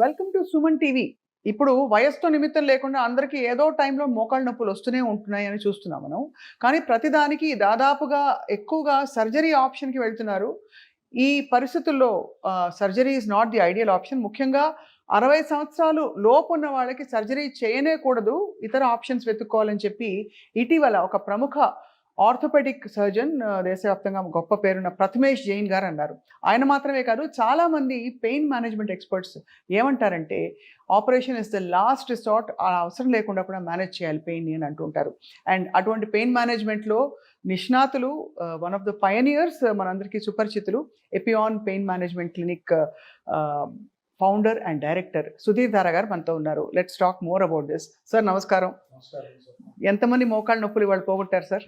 Welcome to Suman TV. ఇప్పుడు వయస్సుతో నిమిత్తం లేకుండా అందరికీ ఏదో టైంలో మోకాళ్ళ నొప్పులు వస్తూనే ఉంటున్నాయి అని చూస్తున్నాం మనం. కానీ ప్రతిదానికి దాదాపుగా ఎక్కువగా సర్జరీ ఆప్షన్కి వెళ్తున్నారు. ఈ పరిస్థితుల్లో surgery is not the ideal option ముఖ్యంగా అరవై సంవత్సరాలు లోపు ఉన్న వాళ్ళకి సర్జరీ చేయనే కూడదు. ఇతర ఆప్షన్స్ వెతుక్కోవాలని చెప్పి ఇటీవల ఒక ప్రముఖ ఆర్థోపెడిక్ సర్జన్ దేశవ్యాప్తంగా గొప్ప పేరున్న ప్రథమేష్ జైన్ గారు అన్నారు ఆయన మాత్రమే కాదు చాలామంది పెయిన్ మేనేజ్మెంట్ ఎక్స్పర్ట్స్ ఏమంటారంటే operation is the last resort ఆ అవసరం లేకుండా కూడా మేనేజ్ చేయాలి పెయిన్ అని అంటుంటారు. అండ్ అటువంటి పెయిన్ మేనేజ్మెంట్లో నిష్ణాతులు వన్ ఆఫ్ ద పయనియర్స్ మనందరికీ సుపరిచితులు Epione pain management clinic founder and director Sudhir Dhara garu మనతో ఉన్నారు. Let's talk more about this sir నమస్కారం. ఎంతమంది మోకాళ్ళ నొప్పులు వాళ్ళు పోగొట్టారు సార్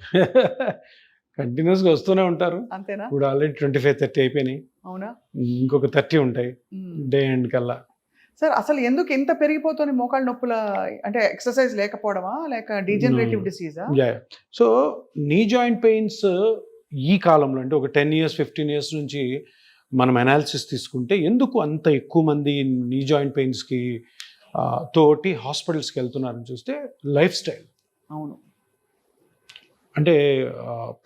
కంటిన్యూస్గా వస్తూనే ఉంటారు. అంతేనా? ఇప్పుడు ఆల్రెడీ ట్వంటీ ఫైవ్ థర్టీ అయిపోయినాయి. అవునా? ఇంకొక థర్టీ ఉంటాయి. డే ఎండ్ కల్లా. సార్ అసలు ఎందుకు ఇంత పెరిగిపోతుంది మోకాళ్ళ నొప్పుల అంటే ఎక్సర్సైజ్ లేకపోవడమా? లేక డీజనరేటివ్. డిసీజా సో నీ జాయింట్ పెయిన్స్ ఈ కాలంలో అంటే ఒక టెన్ ఇయర్స్ ఫిఫ్టీన్ ఇయర్స్ నుంచి మనం అనాలిసిస్ తీసుకుంటే ఎందుకు అంత ఎక్కువ మంది నీ జాయింట్ పెయిన్స్కి తోటి హాస్పిటల్స్కి వెళ్తున్నారని చూస్తే లైఫ్ స్టైల్ అవును. అంటే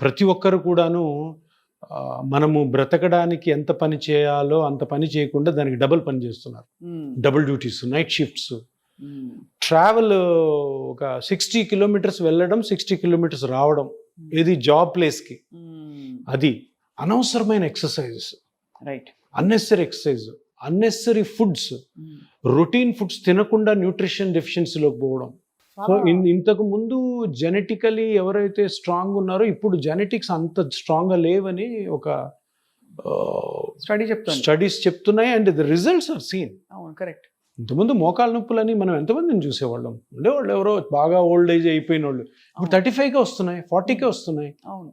ప్రతి ఒక్కరు కూడాను మనము బ్రతకడానికి ఎంత పని చేయాలో అంత పని చేయకుండా దానికి డబుల్ పని చేస్తున్నారు. Double duties night shifts. Travel ఒక సిక్స్టీ కిలోమీటర్స్ వెళ్ళడం సిక్స్టీ కిలోమీటర్స్ రావడం ఇది జాబ్ ప్లేస్కి. అది అనవసరమైన exercises right unnecessary exercise unnecessary foods. Routine foods తినకుండా న్యూట్రిషన్ డెఫిషియన్సీలోకి పోవడం. సో ఇంతకు ముందు జెనెటికలీ ఎవరైతే స్ట్రాంగ్ ఉన్నారో ఇప్పుడు జెనెటిక్స్ అంత స్ట్రాంగ్గా లేవని ఒక స్టడీ చెప్తాను స్టడీస్ చెప్తున్నాయి and the results are seen అవును కరెక్ట్ ఇంతకుముందు మోకాళ్ళ నొప్పులని మనం ఎంతమందిని చూసేవాళ్ళం? ఉండేవాళ్ళు ఎవరో బాగా ఓల్డ్ ఏజ్ అయిపోయిన వాళ్ళు ఇప్పుడు థర్టీ ఫైవ్కే వస్తున్నాయి ఫార్టీకే వస్తున్నాయి. అవును.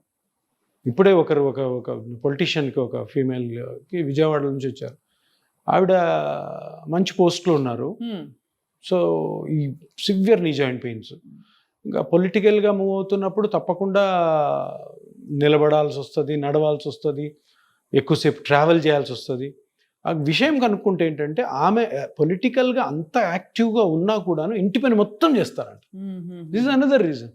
ఇప్పుడే ఒకరు ఒక ఒక పొలిటీషియన్కి ఒక ఫీమేల్కి విజయవాడ నుంచి వచ్చారు. ఆవిడ మంచి పోస్ట్లో ఉన్నారు. సో ఈ సివియర్ నీ జాయింట్ పెయిన్స్ ఇంకా పొలిటికల్గా మూవ్ అవుతున్నప్పుడు తప్పకుండా నిలబడాల్సి వస్తుంది నడవాల్సి వస్తుంది ఎక్కువసేపు ట్రావెల్ చేయాల్సి వస్తుంది. ఆ విషయం కనుక్కుంటే ఏంటంటే ఆమె పొలిటికల్గా అంత యాక్టివ్గా ఉన్నా కూడాను ఇంటి పని మొత్తం చేస్తారంట. This is another reason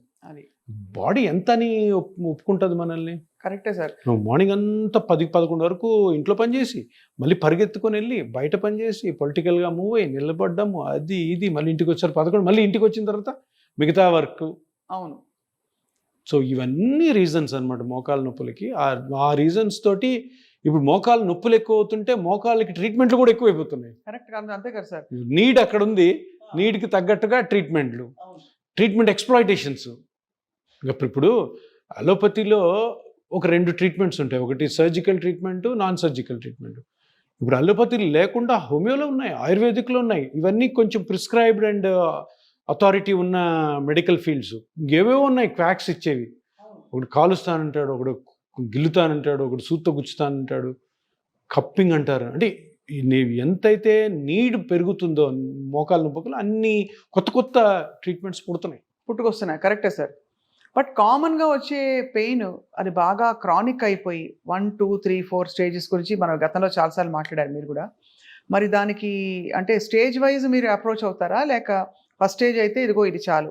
body ఎంత అని ఒప్- ఒప్పుకుంటుంది మనల్ని? కరెక్టే సార్. నువ్వు మార్నింగ్ అంతా పది పదకొండు వరకు ఇంట్లో పని చేసి మళ్ళీ పరిగెత్తుకొని వెళ్ళి బయట పని చేసి పొలిటికల్గా మూవ్ అయ్యి నిలబడ్డము అది ఇది మళ్ళీ ఇంటికి వచ్చారు పదకొండు మళ్ళీ ఇంటికి వచ్చిన తర్వాత మిగతా వర్క్. అవును. సో ఇవన్నీ రీజన్స్ అన్నమాట మోకాళ్ళ నొప్పులకి. ఆ ఆ రీజన్స్ తోటి ఇప్పుడు మోకాళ్ళ నొప్పులు ఎక్కువ అవుతుంటే మోకాళ్ళకి ట్రీట్మెంట్లు కూడా ఎక్కువ అయిపోతున్నాయి కరెక్ట్ అంతే కదా సార్. నీడ్ అక్కడ ఉంది నీడ్కి తగ్గట్టుగా ట్రీట్మెంట్లు ట్రీట్మెంట్ ఎక్స్ప్లాయిటేషన్స్ ఇప్పుడు అలోపతిలో ఒక రెండు ట్రీట్మెంట్స్ ఉంటాయి. ఒకటి surgical treatment non surgical treatment ఇప్పుడు అల్లోపతి లేకుండా హోమియోలో ఉన్నాయి ఆయుర్వేదిక్లో ఉన్నాయి. ఇవన్నీ కొంచెం ప్రిస్క్రైబ్డ్ అండ్ అథారిటీ ఉన్న మెడికల్ ఫీల్డ్స్ ఇంకేవేవో ఉన్నాయి క్వాక్స్ ఇచ్చేవి. ఒకడు కాలుస్తానంటాడు ఒకడు గిల్లుతానంటాడు ఒకడు సూత్తో గుచ్చుతానంటాడు. కప్పింగ్ అంటారు. అంటే నీవు ఎంతైతే నీడ్ పెరుగుతుందో మోకాల నొప్పులు అన్ని కొత్త కొత్త ట్రీట్మెంట్స్ పుడుతున్నాయి. పుట్టుకొస్తున్నాయి. కరెక్టే సార్. బట్ కామన్గా వచ్చే పెయిన్ అది బాగా క్రానిక్ అయిపోయి one two three four stages గురించి మనం గతంలో చాలాసార్లు మాట్లాడారు మీరు కూడా. మరి దానికి అంటే స్టేజ్ వైజ్ మీరు అప్రోచ్ అవుతారా? లేక ఫస్ట్ స్టేజ్ అయితే ఇదిగో ఇది చాలు.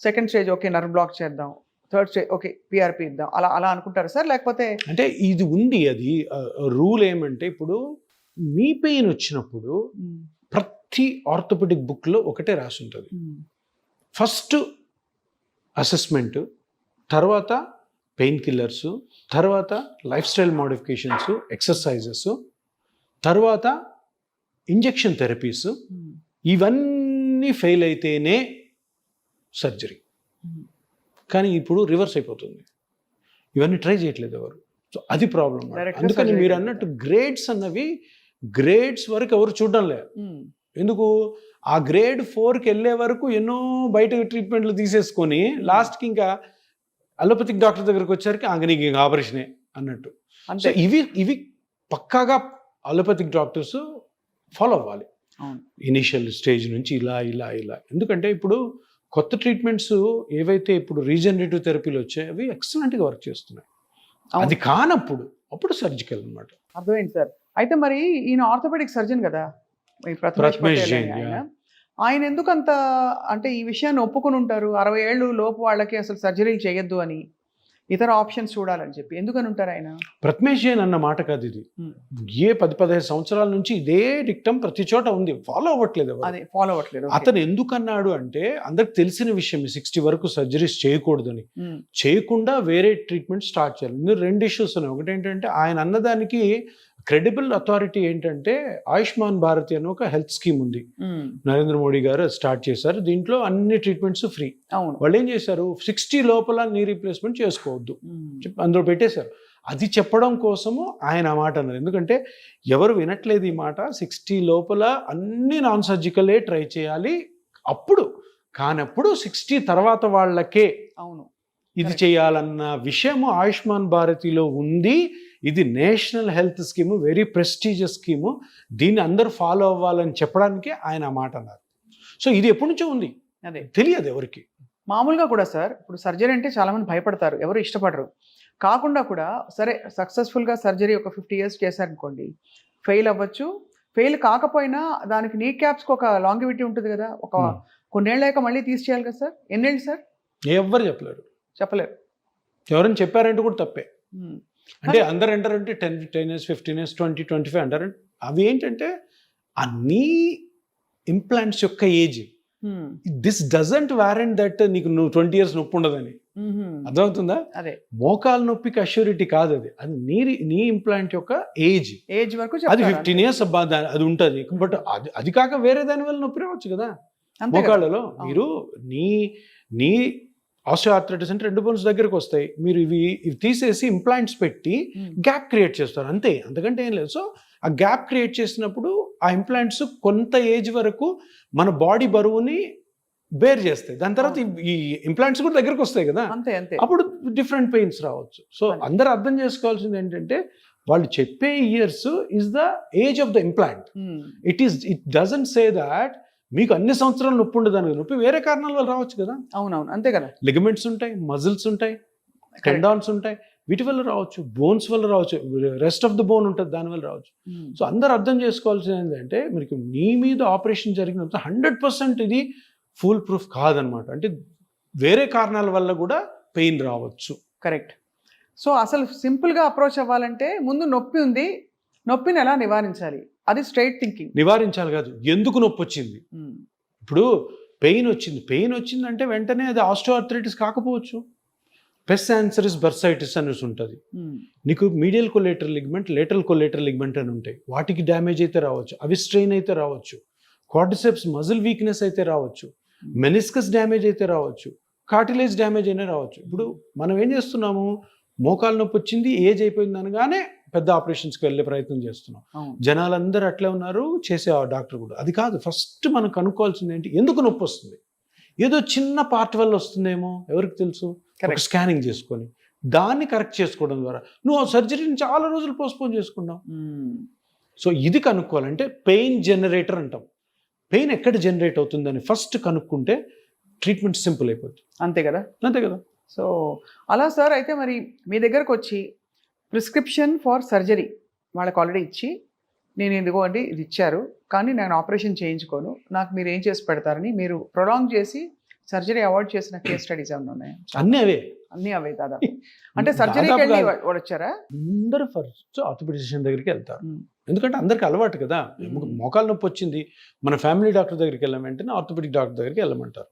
Second stage okay nerve block చేద్దాం. థర్డ్ స్టేజ్ ఓకే పిఆర్పి ఇద్దాం. అలా అలా అనుకుంటారా సార్? లేకపోతే అంటే ఇది ఉంది అది రూల్ ఏమంటే ఇప్పుడు నీ పెయిన్ వచ్చినప్పుడు ప్రతి ఆర్థోపెడిక్ బుక్లో ఒకటే రాసి ఉంటుంది ఫస్ట్ అసెస్మెంట్ తర్వాత పెయిన్ కిల్లర్స్ తర్వాత లైఫ్ స్టైల్ మోడిఫికేషన్స్ ఎక్సర్సైజెస్ తర్వాత ఇంజెక్షన్ థెరపీస్ ఇవన్నీ ఫెయిల్ అయితేనే సర్జరీ. కానీ ఇప్పుడు రివర్స్ అయిపోతుంది. ఇవన్నీ ట్రై చేయట్లేదు ఎవరు. సో అది ప్రాబ్లం అందుకని మీరు. అన్నట్టు గ్రేడ్స్ అన్నవి గ్రేడ్స్ వరకు ఎవరు చూడడం లేదు మ్మ్, ఎందుకు? ఆ గ్రేడ్ ఫోర్కి వెళ్ళే వరకు ఎన్నో బయట ట్రీట్మెంట్లు తీసేసుకొని లాస్ట్కి ఇంకా అలోపతిక్ డాక్టర్ దగ్గరికి వచ్చేసరికి ఆగ నీకు ఇంకా ఆపరేషనే అన్నట్టు. అంతే. ఇవి ఇవి పక్కాగా అలోపతిక్ డాక్టర్స్ ఫాలో అవ్వాలి. ఇనిషియల్ స్టేజ్ నుంచి ఇలా ఇలా ఇలా. ఎందుకంటే ఇప్పుడు కొత్త ట్రీట్మెంట్స్ ఏవైతే ఇప్పుడు రీజనరేటివ్ థెరపీలు వచ్చాయి అవి ఎక్సలెంట్గా వర్క్ చేస్తున్నాయి. అది కానప్పుడు అప్పుడు సర్జికల్ అన్నమాట. అర్థమైంది సార్. అయితే మరి ఈయన ఆర్థోపెడిక్ సర్జన్ కదా? ప్రథమేష్ జైన్, ఆయన. ఎందుకు అంత అంటే ఈ విషయాన్ని ఒప్పుకొని ఉంటారు అరవై ఏళ్ళు లోపు వాళ్ళకి అసలు సర్జరీలు చేయొద్దు అని ఇతర ఆప్షన్స్ చూడాలని చెప్పి. ఎందుకని ఉంటారు ఆయన? ప్రథమేష్ జైన్ అన్న మాట కాదు ఇది. ఏ పది పదిహేను సంవత్సరాల నుంచి ఇదే డిక్టం ప్రతి చోట ఉంది. ఫాలో అవ్వట్లేదు. అదే ఫాలో అవ్వట్లేదు. అతను ఎందుకన్నాడు అంటే అందరికి తెలిసిన విషయం సిక్స్టీ వరకు సర్జరీస్ చేయకూడదని. చేయకుండా వేరే ట్రీట్మెంట్ స్టార్ట్ చేయాలి. ఇందులో రెండు ఇష్యూస్ ఉన్నాయి. ఒకటి ఏంటంటే ఆయన అన్నదానికి క్రెడిబుల్ అథారిటీ ఏంటంటే ఆయుష్మాన్ భారతి అని ఒక హెల్త్ స్కీమ్ ఉంది. నరేంద్ర మోడీ గారు స్టార్ట్ చేశారు. దీంట్లో అన్ని ట్రీట్మెంట్స్ ఫ్రీ. అవును. వాళ్ళు ఏం చేశారు? సిక్స్టీ లోపల నీ రీప్లేస్మెంట్ చేసుకోవద్దు. అందులో పెట్టేశారు. అది చెప్పడం కోసము ఆయన ఆ మాట అన్నారు. ఎందుకంటే ఎవరు వినట్లేదు ఈ మాట. సిక్స్టీ లోపల అన్ని నాన్ సర్జికలే ట్రై చేయాలి. అప్పుడు కానప్పుడు సిక్స్టీ తర్వాత వాళ్ళకే అవును. ఇది. చేయాలన్న విషయము ఆయుష్మాన్ భారతిలో ఉంది. ఇది national health scheme very prestigious scheme. దీన్ని అందరూ ఫాలో అవ్వాలని చెప్పడానికే ఆయన ఆ మాట అన్నారు. సో ఇది ఎప్పటి నుంచో ఉంది. అదే. తెలియదు ఎవరికి. మామూలుగా కూడా సార్ ఇప్పుడు సర్జరీ అంటే చాలా మంది భయపడతారు ఎవరు ఇష్టపడరు. కాకుండా కూడా సరే సక్సెస్ఫుల్గా సర్జరీ ఒక ఫిఫ్టీ ఇయర్స్ చేశారనుకోండి ఫెయిల్ అవ్వచ్చు. ఫెయిల్ కాకపోయినా దానికి నీ క్యాప్స్కి ఒక లాంగివిటీ ఉంటుంది కదా ఒక. కొన్నేళ్ళాక మళ్ళీ తీసి చేయాలి కదా సార్? ఎన్నేళ్ళు సార్? ఎవ్వరు చెప్పలేరు. చెప్పలేరు. ఎవరైనా చెప్పారంటే కూడా తప్పే. అంటే అందరు అంటారంటే ten ten years fifteen years twenty twenty five అంటారు అవి ఏంటంటే అన్ని ఇంప్లాంట్స్ యొక్క age. This doesn't warrant that నీకు నువ్వు ట్వంటీ ఇయర్స్ నొప్పి ఉండదని. అర్థమవుతుందా అదే మోకాలు నొప్పికి అష్యూరిటీ కాదు అది అది నీ నీ ఇంప్లాంట్ యొక్క ఏజ్ ఏజ్ వరకు అది ఫిఫ్టీన్. ఇయర్స్ అది ఉంటుంది బట్ అది అది కాక వేరే దాని వల్ల నొప్పి రావచ్చు కదా. మోకాళ్ళలో. మీరు నీ నీ ఆస్టియోఆర్థరైటిస్ అంటే రెండు బోన్స్ దగ్గరకు వస్తాయి. మీరు ఇవి ఇవి తీసేసి ఇంప్లాంట్స్ పెట్టి Hmm. గ్యాప్ క్రియేట్ చేస్తారు. అంతే. అంతకంటే ఏం లేదు. సో ఆ గ్యాప్ క్రియేట్ చేసినప్పుడు ఆ ఇంప్లాంట్స్ కొంత ఏజ్ వరకు మన బాడీ బరువుని బేర్ చేస్తాయి. దాని తర్వాత ఈ- ఇంప్లాంట్స్ కూడా దగ్గరకు వస్తాయి కదా. అంతే అంతే. అప్పుడు డిఫరెంట్ పెయిన్స్ రావచ్చు. సో అదే. అందరూ అర్థం చేసుకోవాల్సింది ఏంటంటే వాళ్ళు చెప్పే years is the age of the implant. It is it doesn't say that మీకు అన్ని సంవత్సరాలు నొప్పి ఉండదు నొప్పి వేరే కారణాల వల్ల రావచ్చు కదా. అవునవును అంతే కదా. లిగమెంట్స్ ఉంటాయి మజిల్స్ ఉంటాయి టెండాన్స్ ఉంటాయి వీటి వల్ల రావచ్చు బోన్స్ వల్ల రావచ్చు రెస్ట్ ఆఫ్ ద బోన్ ఉంటుంది దాని వల్ల రావచ్చు. Hmm. సో అందరు అర్థం చేసుకోవాల్సింది ఏంటంటే మీకు నీ మీద ఆపరేషన్ జరిగినంత హండ్రెడ్ పర్సెంట్ ఇది ఫుల్ ప్రూఫ్ కాదనమాట. అంటే వేరే కారణాల వల్ల కూడా పెయిన్ రావచ్చు. కరెక్ట్ సో అసలు సింపుల్గా అప్రోచ్ అవ్వాలంటే ముందు నొప్పి ఉంది నొప్పిని ఎలా నివారించాలి? అది స్ట్రైట్ థింకింగ్ నివారించాలి కాదు. ఎందుకు నొప్పి వచ్చింది? ఇప్పుడు పెయిన్ వచ్చింది. పెయిన్ వచ్చిందంటే వెంటనే అది ఆస్టోఆర్థరైటిస్ కాకపోవచ్చు. పెస్ ఆన్సరిస్ బర్సైటిస్ అనేసి ఉంటుంది. నీకు medial collateral ligament lateral collateral ligament అని ఉంటాయి. వాటికి డ్యామేజ్ అయితే రావచ్చు. అవి స్ట్రెయిన్ అయితే రావచ్చు. క్వాడ్రిసెప్స్ మజిల్ వీక్నెస్ అయితే రావచ్చు. మెనిస్కస్ డ్యామేజ్ అయితే రావచ్చు. కార్టిలేజ్ డ్యామేజ్ అయినా రావచ్చు. ఇప్పుడు మనం ఏం చేస్తున్నాము? మోకాలు నొప్పి వచ్చింది ఏజ్ అయిపోయింది అనగానే పెద్ద ఆపరేషన్స్కి వెళ్ళే ప్రయత్నం చేస్తున్నాం. జనాలందరూ అట్లే ఉన్నారు చేసే ఆ డాక్టర్ కూడా. అది కాదు ఫస్ట్ మనం కనుక్కోవాల్సింది ఏంటి? ఎందుకు నొప్పి వస్తుంది? ఏదో చిన్న పార్ట్ వల్ల వస్తుందేమో ఎవరికి తెలుసు? స్కానింగ్ చేసుకొని దాన్ని కరెక్ట్ చేసుకోవడం ద్వారా. నువ్వు ఆ సర్జరీని చాలా రోజులు పోస్ట్పోన్ చేసుకున్నావు. సో ఇది కనుక్కోవాలంటే పెయిన్ జనరేటర్ అంటాం. పెయిన్ ఎక్కడ జనరేట్ అవుతుందని ఫస్ట్ కనుక్కుంటే ట్రీట్మెంట్ సింపుల్ అయిపోతుంది అంతే కదా? అంతే కదా? సో అలా సార్ అయితే మరి మీ దగ్గరకు వచ్చి ప్రిస్క్రిప్షన్ ఫర్ సర్జరీ వాళ్ళకి ఆల్రెడీ ఇచ్చి నేను ఇదిగో అండి ఇది ఇచ్చారు కానీ నేను ఆపరేషన్ చేయించుకోను నాకు మీరు ఏం చేసి పెడతారని మీరు ప్రొలాంగ్ చేసి సర్జరీ అవాయిడ్ చేసిన కేస్ స్టడీస్ ఏమైనా ఉన్నాయా? అన్నీ అవే. అన్నీ అవే దాదాపు. అంటే సర్జరీకి వెళ్ళి వాడు వచ్చారా? అందరూ ఫస్ట్ ఆర్థోపెడిషన్ దగ్గరికి వెళ్తారు. ఎందుకంటే అందరికి అలవాటు కదా. మోకాలు నొప్పి వచ్చింది మన ఫ్యామిలీ డాక్టర్ దగ్గరికి వెళ్ళాం వెంటనే ఆర్థోపెడిక్ డాక్టర్ దగ్గరికి వెళ్ళమంటారు.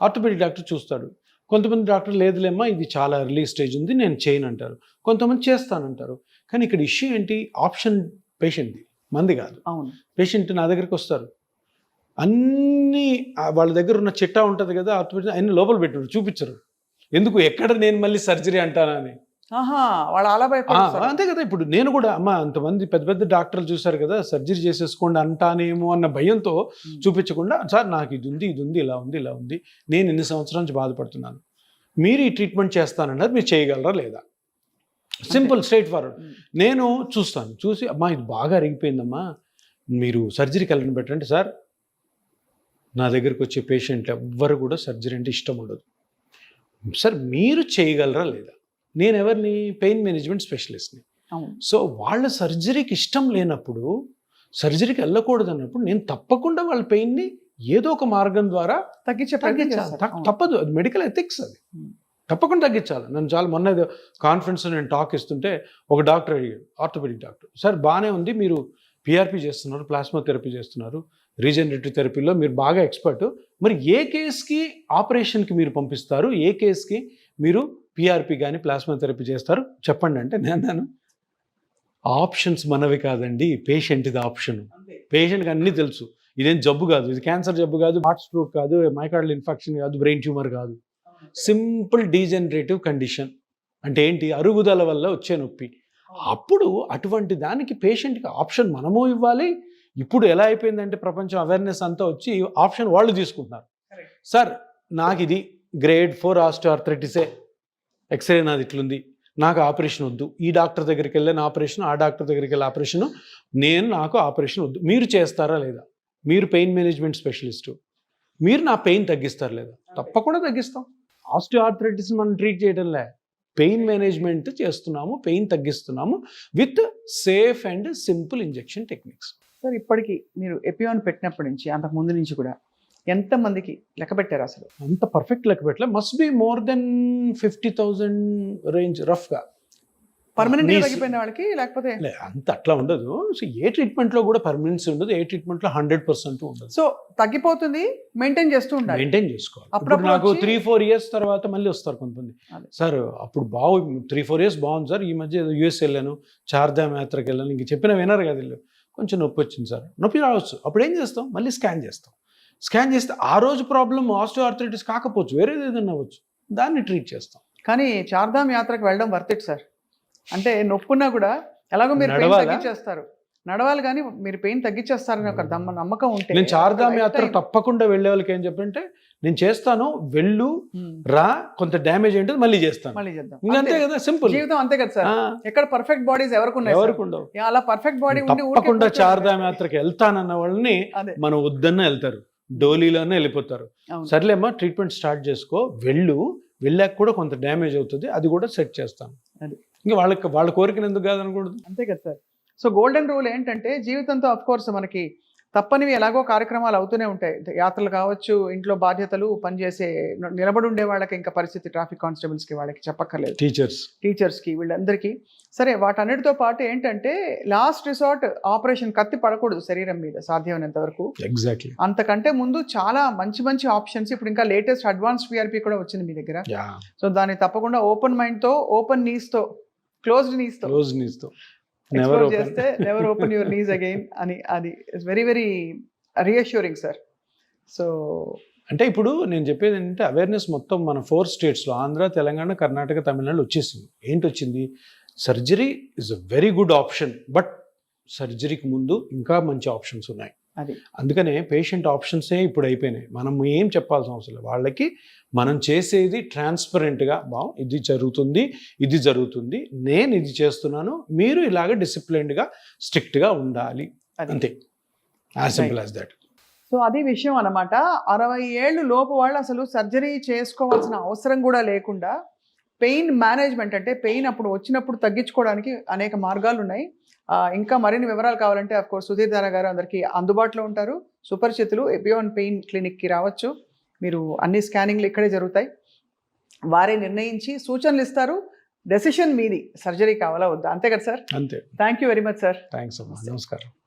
ఆర్థోపెడిక్ డాక్టర్ చూస్తాడు కొంతమంది డాక్టర్ లేదులేమ్మా ఇది చాలా ఎర్లీ స్టేజ్ ఉంది నేను చేయను అంటారు కొంతమంది చేస్తానంటారు. కానీ ఇక్కడ ఇష్యూ ఏంటి? ఆప్షన్ పేషెంట్ది మంది కాదు. అవును. పేషెంట్ నా దగ్గరికి వస్తారు. అన్ని వాళ్ళ దగ్గర ఉన్న చిట్టా ఉంటుంది కదా ఆర్థోపెడిక్ అన్ని లోపల పెట్టారు చూపించరు. ఎందుకు? ఎక్కడ నేను మళ్ళీ సర్జరీ అంటానని వాళ్ళు అలా భయపడతారు అంతే కదా ఇప్పుడు నేను కూడా అమ్మ అంతమంది పెద్ద పెద్ద డాక్టర్లు చూశారు కదా సర్జరీ చేసేసుకోండి అంటానేమో అన్న భయంతో చూపించకుండా సార్ నాకు ఇది ఉంది ఇది ఉంది ఇలా ఉంది ఇలా ఉంది నేను ఎన్ని సంవత్సరాల నుంచి బాధపడుతున్నాను. మీరు ఈ ట్రీట్మెంట్ చేస్తానన్నారు మీరు చేయగలరా లేదా? Simple straightforward. నేను చూస్తాను చూసి అమ్మా ఇది బాగా అరిగిపోయిందమ్మా మీరు సర్జరీకి వెళ్ళని పెట్టండి సార్ నా దగ్గరికి వచ్చే పేషెంట్ ఎవ్వరు కూడా సర్జరీ అంటే ఇష్టం ఉండదు. సార్ మీరు చేయగలరా లేదా? నేను ఎవరిని? Pain management స్పెషలిస్ట్ని. సో వాళ్ళ సర్జరీకి ఇష్టం లేనప్పుడు సర్జరీకి వెళ్ళకూడదు అన్నప్పుడు నేను తప్పకుండా వాళ్ళ పెయిన్ని ఏదో ఒక మార్గం ద్వారా తగ్గించే తగ్గించాలి. తప్పదు. అది మెడికల్ ఎథిక్స్ అది. తప్పకుండా తగ్గించాలి. నన్ను చాలా మొన్న కాన్ఫరెన్స్ నేను టాక్ ఇస్తుంటే ఒక డాక్టర్ అడిగాడు ఆర్థోపెడిక్ డాక్టర్ సార్ బాగానే ఉంది. మీరు పిఆర్పి చేస్తున్నారు ప్లాస్మా థెరపీ చేస్తున్నారు రీజనరేటివ్ థెరపీలో మీరు బాగా ఎక్స్పర్ట్. మరి ఏ కేస్కి ఆపరేషన్కి మీరు పంపిస్తారు? ఏ కేస్కి మీరు పిఆర్పి కానీ ప్లాస్మా థెరపీ చేస్తారు. చెప్పండి అంటే నేను అన్నాను. ఆప్షన్స్ మనవి కాదండి. పేషెంట్ ఇది ఆప్షన్. పేషెంట్కి అన్నీ తెలుసు. ఇదేం జబ్బు కాదు. ఇది క్యాన్సర్ జబ్బు కాదు హార్ట్ స్ట్రోక్ కాదు మైకార్డల్ ఇన్ఫెక్షన్ కాదు బ్రెయిన్ ట్యూమర్ కాదు. Simple degenerative condition. అంటే ఏంటి? అరుగుదల వల్ల వచ్చే నొప్పి. అప్పుడు అటువంటి దానికి పేషెంట్కి ఆప్షన్ మనము ఇవ్వాలి. ఇప్పుడు ఎలా అయిపోయిందంటే ప్రపంచం అవేర్నెస్ అంతా వచ్చి ఆప్షన్ వాళ్ళు తీసుకుంటున్నారు. సార్ నాకు ఇది గ్రేడ్ ఫోర్ ఆస్టియోఆర్థరైటిసే ఎక్స్రే నాది ఇట్లుంది. నాకు ఆపరేషన్ వద్దు. ఈ డాక్టర్ దగ్గరికి వెళ్ళిన ఆపరేషన్ ఆ డాక్టర్ దగ్గరికి వెళ్ళి ఆపరేషన్ నేను నాకు ఆపరేషన్ వద్దు. మీరు చేస్తారా లేదా? మీరు పెయిన్ మేనేజ్మెంట్ స్పెషలిస్టు. మీరు నా పెయిన్ తగ్గిస్తారు లేదా? తప్పకుండా తగ్గిస్తాం. ఆస్టియోఆర్థరైటిస్ మనం ట్రీట్ చేయడంలే. పెయిన్ మేనేజ్మెంట్ చేస్తున్నాము pain తగ్గిస్తున్నాము with safe and simple injection techniques. Sir ఇప్పటికీ మీరు ఎపియాన్ పెట్టినప్పటి నుంచి అంతకు ముందు నుంచి కూడా ఎంత మందికి లెక్క పెట్టారు అసలు? అంత పర్ఫెక్ట్ లెక్క పెట్టలే. Must be more than fifty thousand range రఫ్గా పర్మనెంట్ తగ్గిపోయిన వాళ్ళకి లేకపోతే? అంత అట్లా ఉండదు. సో ఏ ట్రీట్మెంట్లో కూడా పర్మనెన్సీ ఉండదు. ఏ ట్రీట్మెంట్లో హండ్రెడ్ పర్సెంట్ ఉండదు. సో తగ్గిపోతుంది మెయింటైన్ చేస్తూ ఉండాలి. మెయింటైన్ చేసుకోవాలి. అప్పుడప్పుడు నాకు త్రీ ఫోర్ ఇయర్స్ తర్వాత మళ్ళీ వస్తారు కొంతమంది. సార్ అప్పుడు బాగు త్రీ ఫోర్ ఇయర్స్ బాగుంది సార్. ఈ మధ్య యూఎస్ వెళ్ళాను చార్ధామ్ యాత్రకి వెళ్ళాను. ఇంక చెప్పిన వినరు కదా వీళ్ళు. కొంచెం నొప్పి వచ్చింది సార్. నొప్పి రావచ్చు. అప్పుడు ఏం చేస్తాం? మళ్ళీ స్కాన్ చేస్తాం. స్కాన్ చేస్తే ఆ రోజు ప్రాబ్లం ఆస్టో ఆర్థరైటిస్ కాకపోవచ్చు వేరేది ఏదైనా అవ్వచ్చు. దాన్ని ట్రీట్ చేస్తాం. కానీ చార్ధామ్ యాత్రకు వెళ్ళడం వర్త్ ఇట్ సార్. అంటే నొప్పున్నా కూడా ఎలాగో మీరు పెయిన్ నడవాలా? తగ్గించేస్తారు. నడవాలి కానీ మీరు పెయిన్ తగ్గించేస్తారని ఒక దమ్మ నమ్మకం ఉంటే నేను చార్ధామ్ యాత్ర తప్పకుండా వెళ్ళే వాళ్ళకి ఏం చెప్పంటే నేను చేస్తాను వెళ్ళు రా కొంత డ్యామేజ్ ఏంటో మళ్ళీ చేస్తాను. మళ్ళీ చేద్దాం. అంతే. కదా. సింపుల్. జీవితం అంతే కదా సార్. ఎక్కడ పర్ఫెక్ట్ బాడీస్ ఎవరికి ఉన్నాయి? ఎవరికి ఉండవు అలా పర్ఫెక్ట్ బాడీ ఉండి తప్పకుండా చార్ధామ్. యాత్రకి వెళ్తానన్న వాళ్ళని అదే. మనం వద్దన్న వెళ్తారు. డోలీలోనే వెళ్ళిపోతారు. సర్లేమ్మా ట్రీట్మెంట్ స్టార్ట్ చేసుకో వెళ్ళు. వెళ్ళాక కూడా కొంత డ్యామేజ్ అవుతుంది. అది కూడా సెట్ చేస్తాను. ఇంకా వాళ్ళకి వాళ్ళ కోరికను ఎందుకు కాదనకూడదు? అంతే కదా సార్. సో గోల్డెన్ రూల్ ఏంటంటే జీవితంతో అఫ్ కోర్స్ మనకి తప్పనివి ఎలాగో కార్యక్రమాలు అవుతూనే ఉంటాయి. యాత్రలు కావచ్చు ఇంట్లో బాధ్యతలు పనిచేసే నిలబడి ఉండే వాళ్ళకి ఇంకా పరిస్థితి ట్రాఫిక్ కానిస్టేబుల్స్కి వాళ్ళకి చెప్పక్కర్లేదు. టీచర్స్. టీచర్స్కి వీళ్ళందరికీ. సరే వాటన్నిటితో పాటు ఏంటంటే లాస్ట్ రిసార్ట్ ఆపరేషన్ కత్తి పడకూడదు శరీరం మీద సాధ్యమైనంత వరకు. ఎగ్జాక్ట్లీ. అంతకంటే ముందు చాలా మంచి మంచి ఆప్షన్స్ ఇప్పుడు ఇంకా లేటెస్ట్ అడ్వాన్స్ పిఆర్పి కూడా వచ్చింది మీ దగ్గర. సో దాన్ని తప్పకుండా ఓపెన్ మైండ్తో ఓపెన్ నీస్తో క్లోజ్డ్ నీస్తో. క్లోజ్ నీస్తో నెవర్ చేస్తే never open your knees again అని అది it's very very reassuring sir so అంటే ఇప్పుడు నేను చెప్పేది ఏంటంటే అవేర్నెస్ మొత్తం మన ఫోర్ స్టేట్స్లో ఆంధ్ర తెలంగాణ కర్ణాటక తమిళనాడు వచ్చేసింది. ఏంటి వచ్చింది surgery is a very good option but సర్జరీకి ముందు ఇంకా మంచి ఆప్షన్స్ ఉన్నాయి. అది. అందుకనే పేషెంట్ ఆప్షన్సే ఇప్పుడు అయిపోయినాయి. మనం ఏం చెప్పాల్సిన అవసరం లేదు. వాళ్ళకి మనం చేసేది ట్రాన్స్పరెంట్గా బా ఇది జరుగుతుంది ఇది జరుగుతుంది నేను ఇది చేస్తున్నాను మీరు ఇలాగ డిసిప్లైన్డ్గా స్ట్రిక్ట్గా ఉండాలి. అంతే. As simple as that so అది విషయం అన్నమాట. అరవై ఏళ్ళు లోపు వాళ్ళు అసలు సర్జరీ చేసుకోవాల్సిన అవసరం కూడా లేకుండా పెయిన్ మేనేజ్మెంట్ అంటే పెయిన్ అప్పుడు వచ్చినప్పుడు తగ్గించుకోవడానికి అనేక మార్గాలు ఉన్నాయి ఇంకా మరిన్ని వివరాలు కావాలంటే అఫ్ కోర్స్ సుధీర్ దారా గారు అందరికీ అందుబాటులో ఉంటారు. సుపరిచితులు ఎపియోన్ పెయిన్ క్లినిక్కి రావచ్చు. మీరు అన్ని స్కానింగ్లు ఇక్కడే జరుగుతాయి. వారే నిర్ణయించి సూచనలు ఇస్తారు. డెసిషన్ మీది. సర్జరీ కావాలా వద్దా? అంతే కదా సార్ అంతే. Thank you very much sir thanks నమస్కారం.